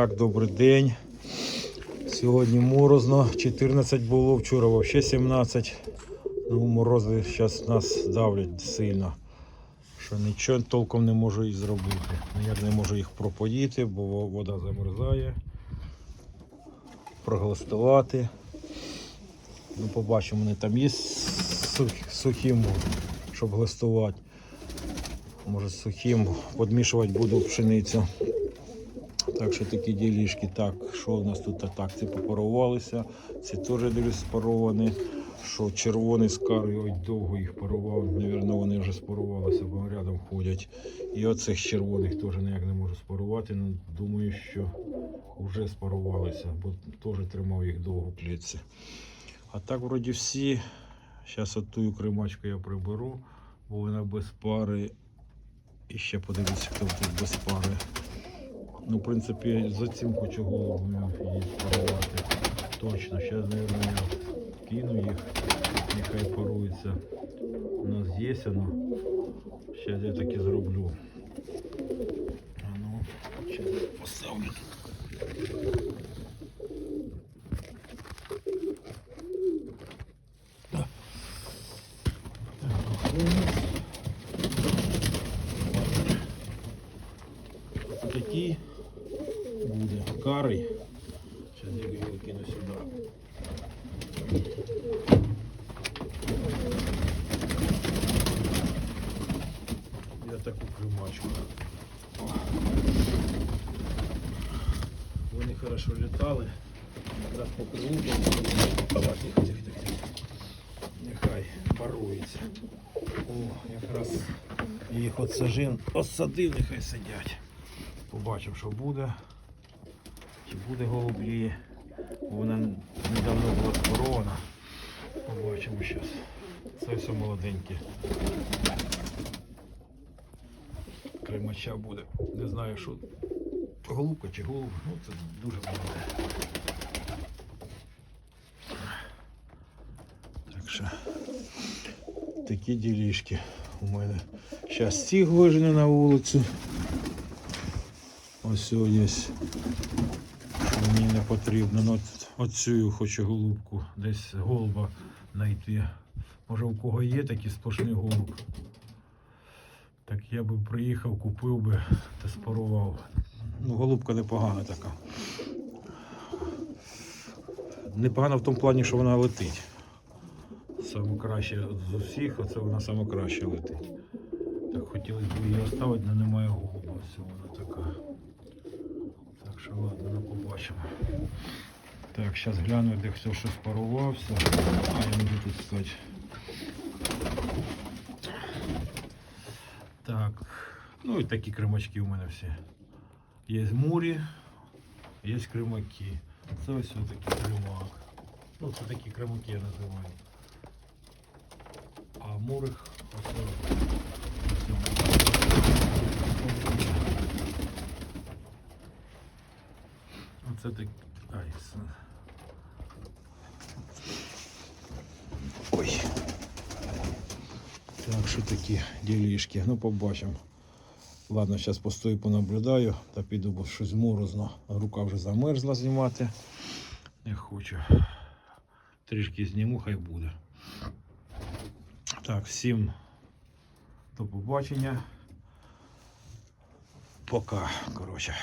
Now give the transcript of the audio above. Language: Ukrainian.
Так, добрий день. Сьогодні морозно, 14 було, вчора взагалі 17. Ну, морози зараз нас давлять сильно. Що нічого толком не можу і зробити. Ніяк не можу їх пропоїти, бо вода замерзає. Прогластувати. Ну, побачимо, вони там є сух- сухим, щоб гластувати. Може сухим підмішувати буду пшеницю. Так що такі ділішки. Так, що у нас тут так? Ці попарувалися, ці теж дивлюсь спаровані. Що червоний з ой, довго їх парував. Навірно, вони вже спарувалися, бо рядом ходять. І оцих червоних теж ніяк не можу спарувати. Ну, думаю, що вже спарувалися, бо теж тримав їх довго в. А так, вроді всі. Зараз от ту кримачку я приберу, бо вона без пари. І ще подивіться, хто тут без пари. Ну, в принципі, за цим хочу голову її парувати. Точно. Зараз, мабуть, я кину їх, нехай парується. У нас є воно. Зараз я таки зроблю. А ну, зараз поставлю. Да. Буде карий. Зараз я його кину сюди. Я таку кримачку. Вони хорошо літали. Якраз по криву. Тихо, тихо, тихо. тихо. Нехай парується. О, якраз їх от сажин осадив, нехай сидять. Побачимо, що буде. Буде голублі. Вона недавно була спорована. Побачимо зараз. Це все молоденьке. Кримача буде. Не знаю, що. Голубка чи голуб. Ну це дуже молоде. Так що такі ділішки у мене. Зараз ці вижену на вулицю. Ось є. Що мені не потрібно. Ну, оцю хочу голубку. Десь голуба знайти. Може у кого є такий сплошний голуб. Так я би приїхав, купив би та спарував. Ну, голубка непогана така. Непогана в тому плані, що вона летить. Саме краще з усіх, оце вона саме краще летить. Так хотілося б її оставити, але немає голуба. Ось вона така. Так що ладно, ну побачимо. Так, зараз гляну, де все, що спарувався. А я буду тут сказати. Так. Ну і такі кримачки у мене всі. Є мурі, є кримаки. Це ось такий кримак. Ну, це такі кримаки я називаю. А мурих ось. Оце так. Ай, Ой. Так, що такі ділішки. Ну, побачимо. Ладно, зараз постою, понаблюдаю та піду, бо щось морозно. Рука вже замерзла знімати. Не хочу. Трішки зніму, хай буде. Так, всім до побачення. Пока, коротше.